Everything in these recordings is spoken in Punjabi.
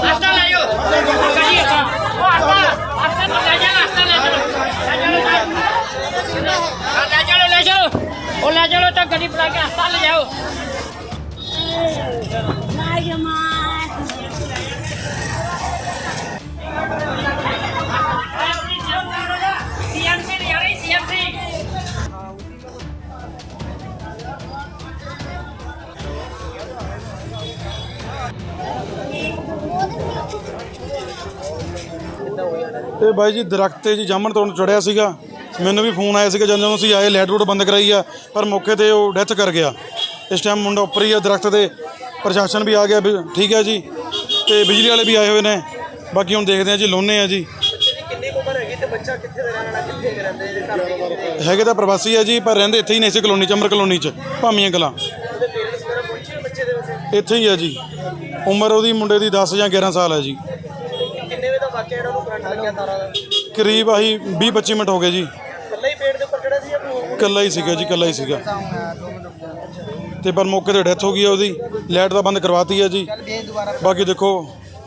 ਹਸਤਾ ਲੈ ਇਹ ਬਾਈ ਜੀ ਦਰਖਤ ਤੇ ਜੀ ਜਾਮਣ ਤੋੜਨ ਚੜਿਆ ਸੀਗਾ। ਮੈਨੂੰ ਵੀ ਫੋਨ ਆਇਆ ਸੀਗਾ ਜਦੋਂ ਅਸੀਂ ਆਏ ਲੈਟ ਰੂਟ ਬੰਦ ਕਰਾਈ ਆ, ਪਰ ਮੌਕੇ ਤੇ ਉਹ ਡੈਥ ਕਰ ਗਿਆ। ਇਸ ਟਾਈਮ ਮੁੰਡਾ ਉੱਪਰ ਹੀ ਆ, ਦਰਖਤ ਤੇ ਪ੍ਰਸ਼ਾਸਨ ਵੀ ਆ ਗਿਆ ਠੀਕ ਹੈ ਜੀ, ਤੇ ਬਿਜਲੀ ਵਾਲੇ ਵੀ ਆਏ ਹੋਏ ਨੇ। ਬਾਕੀ ਹੁਣ ਦੇਖਦੇ ਆ ਜੀ ਲੋਨੇ ਆ ਜੀ। ਕਿੰਨੀ ਉਮਰ ਹੈਗੀ ਤੇ ਬੱਚਾ ਕਿੱਥੇ ਦਾ ਰਹਿਣ ਕਿੱਥੇ ਰਹਿੰਦੇ ਇਹਦੇ ਘਰ ਹੈਗੇ ਤਾਂ ਪ੍ਰਵਾਸੀ ਆ ਜੀ, ਪਰ ਰਹਿੰਦੇ ਇੱਥੇ ਹੀ ਨੇ ਇਸੇ ਕਲੋਨੀ ਚ ਅਮਰ ਕਲੋਨੀ ਚ, ਭਾਮੀਆਂ ਕਲਾਂ। ਇੱਥੇ ਹੀ ਆ ਜੀ। ਉਮਰ ਉਹਦੀ ਮੁੰਡੇ ਦੀ 10 ਜਾਂ 11 ਸਾਲ ਹੈ ਜੀ। ਵਾਕਿਆ ਜਿਹੜਾ ਉਹਨੂੰ ਕਰੰਟ ਲੱਗਿਆ ਤਾਰਾਂ ਦਾ? ਕਰੀਬ ਆਹੀ 20 25 ਮਿੰਟ ਹੋ ਗਏ ਜੀ। ਇਕੱਲਾ ਹੀ ਪੇੜ ਦੇ ਉੱਪਰ ਖੜਾ ਸੀ ਜਾਂ ਕੋਈ? ਹੋਰ ਇਕੱਲਾ ਹੀ ਸੀਗਾ ਜੀ ਇਕੱਲਾ ਹੀ ਸੀਗਾ। ਤੇ ਪਰ ਮੌਕੇ ਤੇ ਡੈਥ ਹੋ ਗਈ ਆ ਉਹਦੀ। ਲਾਈਟ ਤਾਂ ਬੰਦ ਕਰਵਾਤੀ ਆ ਜੀ। ਬਾਕੀ ਦੇਖੋ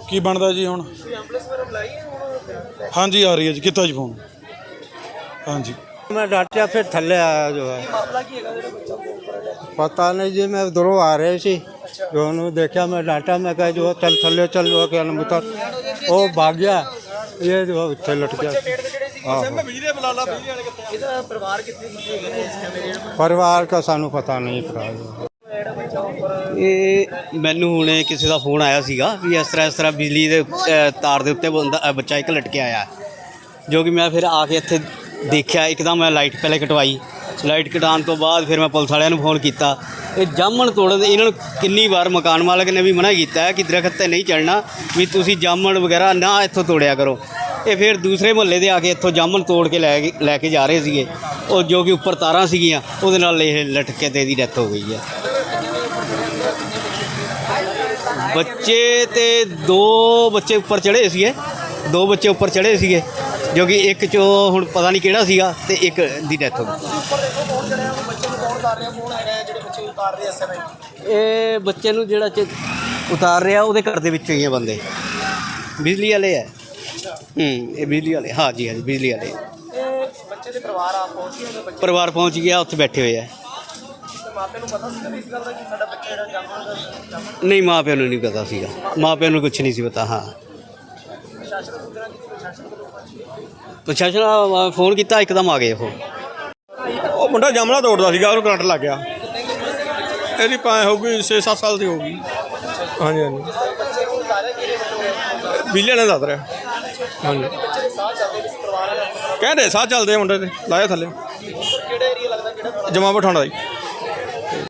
ਕੀ ਬਣਦਾ ਜੀ ਹੁਣ। ਕੋਈ ਐਂਬੂਲੈਂਸ ਵਗੈਰਾ ਬੁਲਾਈ ਹੈ ਹੁਣ? ਹਾਂਜੀ ਆ ਰਹੀ ਹੈ ਜੀ ਕੀਤਾ ਜੀ ਫੋਨ ਹਾਂਜੀ। मैं डांटा फिर थल्ले आया जो है ਮਾਮਲਾ ਕੀ ਹੈਗਾ ਜਿਹੜਾ ਬੱਚਾ ਕੋਲ ਉੱਪਰ ਹੈ पता नहीं जी मैं उधरों आ रहे सी जो उन्होंने देखा मैं डांटा मैं कहा जो चल थल्ले चल जो क्या नाम उतर वो भाग गया ये जो थे लट गया ਪੇੜ ਦੇ ਜਿਹੜੇ ਸੀ आहो। ਬਿਜਲੀ ਬੁਲਾ ਲਾ ਬਿਜਲੀ ਵਾਲੇ ਕਿੱਥੇ ਇਹਦਾ ਪਰਿਵਾਰ ਕਿੱਥੇ ਕਿੱਥੇ ਹੈਗੇ ਨੇ ਇਸ ਕੈਮਰੇ ਜਿਹੜਾ परिवार का सानू पता नहीं भरा ਜਿਹੜਾ ਬੱਚਾ ਉੱਪਰ ਇਹ ਮੈਨੂੰ ਹੁਣੇ ਕਿਸੇ ਦਾ ਫੋਨ ਆਇਆ ਸੀਗਾ ਵੀ ਇਸ ਤਰ੍ਹਾਂ ਇਸ ਤਰ੍ਹਾਂ ਬਿਜਲੀ ਦੇ ਅ, ਤਾਰ ਦੇ ਉੱਤੇ ਬੰਦਾ ਅ, ਬੱਚਾ ਇੱਕ ਲਟਕਿਆ ਆਇਆ ਜੋ ਕਿ ਮੈਂ ਫਿਰ ਆ ਕੇ ਇੱਥੇ ਦੇਖਿਆ, ਇੱਕਦਮ ਮੈਂ ਲਾਈਟ ਪਹਿਲੇ ਕਟਵਾਈ। ਲਾਈਟ ਕਟਾਉਣ ਤੋਂ ਬਾਅਦ ਫਿਰ ਮੈਂ ਪੁਲਿਸ ਵਾਲਿਆਂ ਨੂੰ ਫੋਨ ਕੀਤਾ। ਇਹ ਜਾਮਣ ਤੋੜਨ ਇਹਨਾਂ ਨੂੰ ਕਿੰਨੀ ਵਾਰ ਮਕਾਨ ਮਾਲਕ ਨੇ ਵੀ ਮਨਾ ਕੀਤਾ ਹੈ ਕਿ ਦਰਖਤ ਤੇ ਨਹੀਂ ਚੜਨਾ ਵੀ ਤੁਸੀਂ ਜਾਮਣ ਵਗੈਰਾ ਨਾ ਇੱਥੋਂ ਤੋੜਿਆ ਕਰੋ। ਇਹ ਫਿਰ ਦੂਸਰੇ ਮੁਹੱਲੇ ਦੇ ਆ ਕੇ ਇੱਥੋਂ ਜਾਮਣ ਤੋੜ ਕੇ ਲੈ ਕੇ ਲੈ ਕੇ ਜਾ ਰਹੇ ਸੀਗੇ। ਉਹ ਜੋ ਕਿ ਉੱਪਰ ਤਾਰਾਂ ਸੀਗੀਆਂ, ਉਹਦੇ ਨਾਲ ਇਹ ਲਟਕੇ ਤੇ ਇਹਦੀ ਡੈਥ ਹੋ ਗਈ ਹੈ। ਬੱਚੇ ਤੇ ਦੋ ਬੱਚੇ ਉੱਪਰ ਚੜੇ ਸੀਗੇ। ਦੋ ਬੱਚੇ ਉੱਪਰ ਚੜੇ ਸੀਗੇ। ਜੋ ਕਿ ਇੱਕ ਚੋਂ ਹੁਣ ਪਤਾ ਨਹੀਂ ਕਿਹੜਾ ਸੀਗਾ ਤੇ ਇੱਕ ਦੀ ਡੈਥ ਹੋ ਗਈ। ਉੱਪਰ ਦੇਖੋ ਕੌਣ ਚੜਿਆ ਉਹ ਬੱਚੇ ਨੂੰ ਕੌਣ ਉਤਾਰ ਰਿਹਾ ਕੌਣ ਹੈਗਾ ਹੈ ਜਿਹੜੇ ਬੱਚੇ ਨੂੰ ਉਤਾਰ ਰਹੇ ਐਸ ਐਮ ਇਹ ਬੱਚੇ ਨੂੰ ਜਿਹੜਾ ਚ ਉਤਾਰ ਰਿਹਾ, ਉਹਦੇ ਘਰ ਦੇ ਵਿੱਚ ਹੀ ਆ ਬੰਦੇ। ਬਿਜਲੀ ਵਾਲੇ ਹੈ ਹੂੰ, ਇਹ ਬਿਜਲੀ ਵਾਲੇ। ਹਾਂ ਜੀ ਹਾਂ ਜੀ, ਬਿਜਲੀ ਵਾਲੇ। ਇਹ ਬੱਚੇ ਦੇ ਪਰਿਵਾਰ ਆ ਪਹੁੰਚੇ ਹੋਏ ਨੇ ਬੱਚੇ ਪਰਿਵਾਰ ਪਹੁੰਚ ਗਿਆ, ਉੱਥੇ ਬੈਠੇ ਹੋਏ ਆ। ਦੇ ਮਾਪੇ ਨੂੰ ਪਤਾ ਸੀ ਇਸ ਗੱਲ ਦਾ ਕਿ ਸਾਡਾ ਬੱਚਾ ਜਿਹੜਾ ਜਾਮਣ ਦਾ ਜਾਮਣ ਨਹੀਂ, ਮਾਂ ਪਿਓ ਨੂੰ ਨਹੀਂ ਪਤਾ ਸੀਗਾ। ਮਾਂ ਪਿਓ ਨੂੰ ਕੁਝ ਨਹੀਂ ਸੀ ਪਤਾ, ਹਾਂ। ਪ੍ਰਸ਼ਾਸਨ ਆ ਫੋਨ ਕੀਤਾ? ਇੱਕਦਮ ਆ ਗਏ ਉਹ। ਉਹ ਮੁੰਡਾ ਜਾਮਣਾ ਤੋੜਦਾ ਸੀਗਾ ਉਹਨੂੰ ਕਰੰਟ ਲੱਗ ਗਿਆ। ਇਹਦੀ ਪਾਏ ਹੋਊਗੀ 6-7 ਸਾਲ ਦੀ ਹੋਊਗੀ। ਹਾਂਜੀ ਹਾਂਜੀ। ਬੱਚੇ ਨੂੰ ਦੱਸ ਰਿਹਾ। ਹਾਂਜੀ। ਕਹਿੰਦੇ ਸਾਹ ਚੱਲਦੇ ਆ ਮੁੰਡੇ ਦੇ ਲਾਇਆ ਥੱਲੇ। ਕਿਹੜਾ ਏਰੀਆ ਲੱਗਦਾ ਕਿਹੜਾ? ਜਮਾ ਬਿਠਾਉਣਾ ਜੀ